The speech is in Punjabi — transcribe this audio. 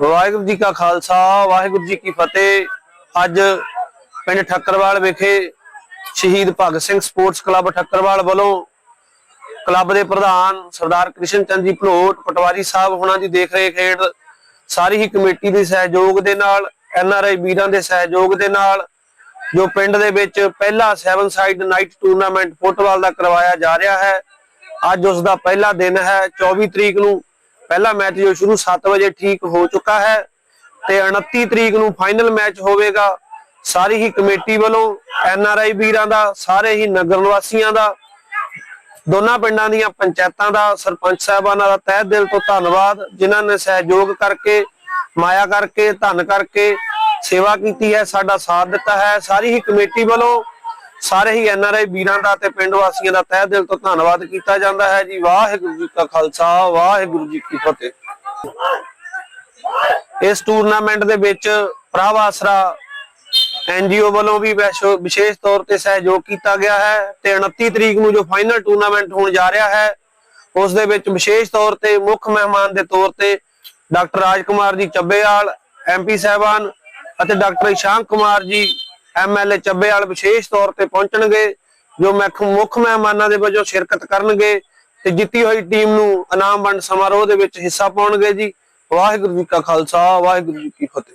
ਵਾਹਿਗੁਰੂ ਜੀ ਕਾ ਖਾਲਸਾ, ਵਾਹਿਗੁਰੂ ਜੀ ਕੀ ਫਤਿਹ। ਅੱਜ ਪਿੰਡ ਠੱਕਰਵਾਲ ਵਿਖੇ ਸ਼ਹੀਦ ਭਗਤ ਸਿੰਘ ਸਪੋਰਟਸ ਕਲੱਬ ਠੱਕਰਵਾਲ ਵੱਲੋਂ ਕਲੱਬ ਦੇ ਪ੍ਰਧਾਨ ਸਰਦਾਰ ਕ੍ਰਿਸ਼ਨ ਚੰਦ ਜੀ ਭਲੋਟ ਪਟਵਾਰੀ ਸਾਹਿਬ ਹੁਣਾਂ ਦੀ ਦੇਖ ਰੇਖ ਹੇਠ ਸਾਰੀ ਹੀ ਕਮੇਟੀ ਦੇ ਸਹਿਯੋਗ ਦੇ ਨਾਲ, ਐਨ ਆਰ ਆਈ ਵੀਰਾਂ ਦੇ ਸਹਿਯੋਗ ਦੇ ਨਾਲ, ਜੋ ਪਿੰਡ ਦੇ ਵਿੱਚ ਪਹਿਲਾ 7 ਸਾਈਡ ਨਾਈਟ ਟੂਰਨਾਮੈਂਟ ਫੁੱਟਬਾਲ ਦਾ ਕਰਵਾਇਆ ਜਾ ਰਿਹਾ ਹੈ। ਅੱਜ ਉਸ ਦਾ ਪਹਿਲਾ ਦਿਨ ਹੈ। 24 ਤਰੀਕ ਨੂੰ ਪਹਿਲਾ ਮੈਚ ਜੋ ਸ਼ੁਰੂ 7 ਵਜੇ ਠੀਕ ਹੋ ਚੁੱਕਾ ਹੈ ਤੇ 29 ਤਰੀਕ ਨੂੰ ਫਾਈਨਲ ਮੈਚ ਹੋਵੇਗਾ। ਸਾਰੀ ਹੀ ਕਮੇਟੀ ਵੱਲੋਂ ਐਨ ਆਰ ਆਈ ਵੀਰਾਂ ਦਾ, ਸਾਰੇ ਹੀ ਨਗਰ ਨਿਵਾਸੀਆਂ ਦਾ, ਦੋਨਾਂ ਪਿੰਡਾਂ ਦੀਆਂ ਪੰਚਾਇਤਾਂ ਦਾ, ਸਰਪੰਚ ਸਾਹਿਬਾਨਾਂ ਦਾ ਤਹਿ ਦਿਲ ਤੋਂ ਧੰਨਵਾਦ, ਜਿਨ੍ਹਾਂ ਨੇ ਸਹਿਯੋਗ ਕਰਕੇ, ਮਾਇਆ ਕਰਕੇ, ਧੰਨ ਕਰਕੇ ਸੇਵਾ ਕੀਤੀ ਹੈ, ਸਾਡਾ ਸਾਥ ਦਿੱਤਾ ਹੈ। ਸਾਰੀ ਹੀ ਕਮੇਟੀ ਵੱਲੋਂ ਸਾਰੇ ਹੀ ਐਨ ਆਰ ਆਈ ਵੀਰਾਂ ਦਾ ਤੇ ਪਿੰਡ ਵਾਸੀਆਂ ਦਾ ਤਹਿ ਦਿਲ ਤੋਂ ਧੰਨਵਾਦ ਕੀਤਾ ਜਾਂਦਾ ਹੈ ਜੀ। ਵਾਹਿਗੁਰੂ ਜੀ ਕਾ ਖਾਲਸਾ, ਵਾਹਿਗੁਰੂ ਜੀ ਕੀ ਫਤਿਹ। ਇਸ ਟੂਰਨਾਮੈਂਟ ਦੇ ਵਿੱਚ ਪ੍ਰਭ ਐਨਜੀਓ ਵੱਲੋਂ ਵੀ ਵਿਸ਼ੇਸ਼ ਤੌਰ ਤੇ ਸਹਿਯੋਗ ਕੀਤਾ ਗਿਆ ਹੈ ਤੇ 29 ਤਰੀਕ ਨੂੰ ਜੋ ਫਾਈਨਲ ਟੂਰਨਾਮੈਂਟ ਹੋਣ ਜਾ ਰਿਹਾ ਹੈ, ਉਸ ਦੇ ਵਿੱਚ ਵਿਸ਼ੇਸ਼ ਤੌਰ ਤੇ ਮੁੱਖ ਮਹਿਮਾਨ ਦੇ ਤੌਰ ਤੇ ਡਾਕਟਰ ਰਾਜ ਕੁਮਾਰ ਜੀ ਚੱਬੇਵਾਲ ਐਮਪੀ ਸਾਹਿਬਾਨ ਅਤੇ ਡਾਕਟਰ ਇਸ਼ਾਂਕ ਕੁਮਾਰ ਜੀ ਐਮਐਲਏ ਚੱਬੇਵਾਲ ਵਿਸ਼ੇਸ਼ ਤੌਰ ਤੇ ਪਹੁੰਚਣਗੇ, ਜੋ ਮੁੱਖ ਮੁੱਖ ਮਹਿਮਾਨਾਂ ਦੇ ਵਜੋਂ ਸ਼ਿਰਕਤ ਕਰਨਗੇ ਤੇ ਜਿੱਤੀ ਹੋਈ ਟੀਮ ਨੂੰ ਇਨਾਮ ਵੰਡ ਸਮਾਰੋਹ ਦੇ ਵਿੱਚ ਹਿੱਸਾ ਪਾਉਣਗੇ ਜੀ। ਵਾਹਿਗੁਰੂ ਜੀ ਕਾ ਖਾਲਸਾ, ਵਾਹਿਗੁਰੂ ਜੀ ਕੀ ਫਤਿਹ।